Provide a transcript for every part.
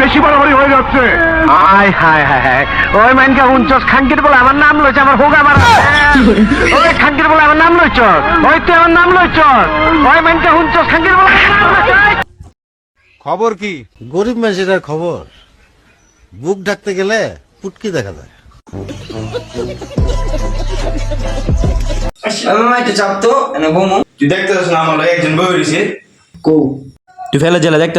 বেশি বাড়াবাড়ি হয়ে যাচ্ছে। আয় হায় হায় হায়। ওই মাইনকা হুঞ্চস খাঙ্কির বলে আমার নাম লইছে আমার হোক আমার ওই খাঙ্কির বলে আমার নাম লইছ ওই তুই আমার নাম লইছ। ওই মাইনকা হুঞ্চস খাঙ্কির বলে খবর কি? গরিব মানুষের খবর। বুক ডাকতে গেলে পুটকি দেখা যায়। মামা একটু চাপ তো তুই দেখতে পাচ্ছ না আমার একজন বই রয়েছে। কো? তুই ফেলে জেলে দেখতে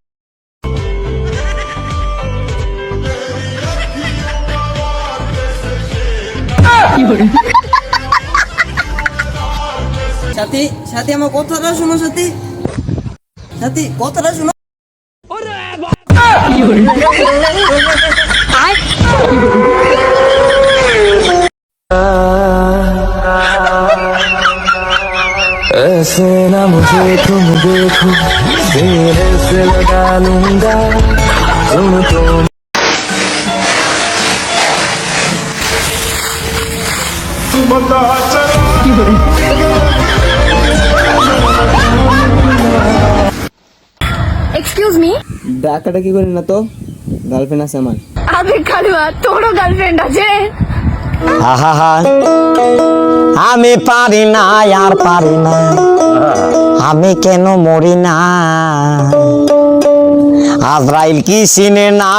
সাথী সাথী আমার কথাটা শোনো সাথী সাথী কথাটা শোনো ऐसे ना मुझे तुम देखो सीने से लगा लूंगा तुम तो এক্সকিউজ মি ডাকাটা কি করি না তো? গার্লফ্রেন্ড আছে আমার। আবে কালুয়া তোরও গার্লফ্রেন্ড আছে? আহা আমি পারি না আর পারি না। আমি কেন মরি না? আজরাইল কি চিনে না?